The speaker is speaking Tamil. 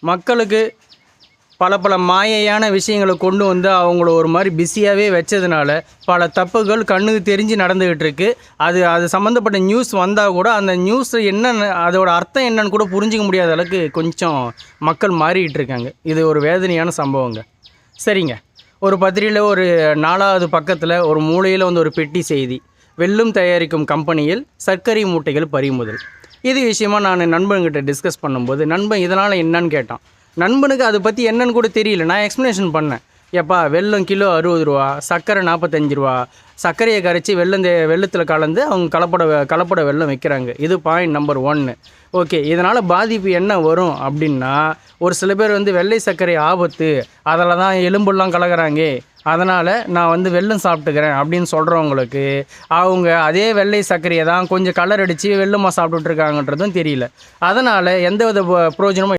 மக்களுக்கு பல பல மாயையான விஷயங்களை கொண்டு வந்து அவங்கள ஒரு மாதிரி பிஸியாகவே வச்சதுனால பல தப்புகள் கண்ணுக்கு தெரிஞ்சு நடந்துக்கிட்டு இருக்கு அது அது சம்மந்தப்பட்ட நியூஸ் வந்தால் கூட அந்த நியூஸ் என்னென்னு அதோட அர்த்தம் என்னன்னு கூட புரிஞ்சிக்க முடியாத அளவுக்கு கொஞ்சம் மக்கள் மாறிக்கிட்டு இருக்காங்க இது ஒரு வேதனையான சம்பவங்க. சரிங்க. ஒரு பத்திரிகையில் ஒரு நாலாவது பக்கத்தில் ஒரு மூலையில் வந்து ஒரு பெட்டி செய்தி. வெல்லும் தயாரிக்கும் கம்பெனியில் சர்க்கரை மூட்டைகள் பறிமுதல். இது விஷயமா நான் நண்பன்கிட்ட டிஸ்கஸ் பண்ணும்போது நண்பன் இதனால் என்னன்னு கேட்டான். நண்பனுக்கு அதை பற்றி என்னன்னு கூட தெரியல. நான் எக்ஸ்ப்ளனேஷன் பண்ணேன். ஏப்பா வெள்ளம் கிலோ அறுபது ரூபா சர்க்கரை நாற்பத்தஞ்சு ரூபா சர்க்கரையை கரைச்சி வெள்ளம் தே வெள்ளத்தில் கலந்து அவங்க கலப்பட கலப்பட வெள்ளம் வைக்கிறாங்க. இது பாயிண்ட் நம்பர் ஒன்று ஓகே இதனால் பாதிப்பு என்ன வரும் அப்படின்னா ஒரு சில பேர் வந்து வெள்ளை சர்க்கரை ஆபத்து அதில் தான் எலும்புலாம் கலக்குறாங்க அதனால் நான் வந்து வெள்ளம் சாப்பிட்டுக்கிறேன் அப்படின்னு சொல்கிறவங்களுக்கு அவங்க அதே வெள்ளை சர்க்கரையை தான் கொஞ்சம் கலர் அடித்து வெள்ளமாக சாப்பிட்டுட்ருக்காங்கன்றதும் தெரியல. அதனால் எந்த வித பிரயோஜனமும்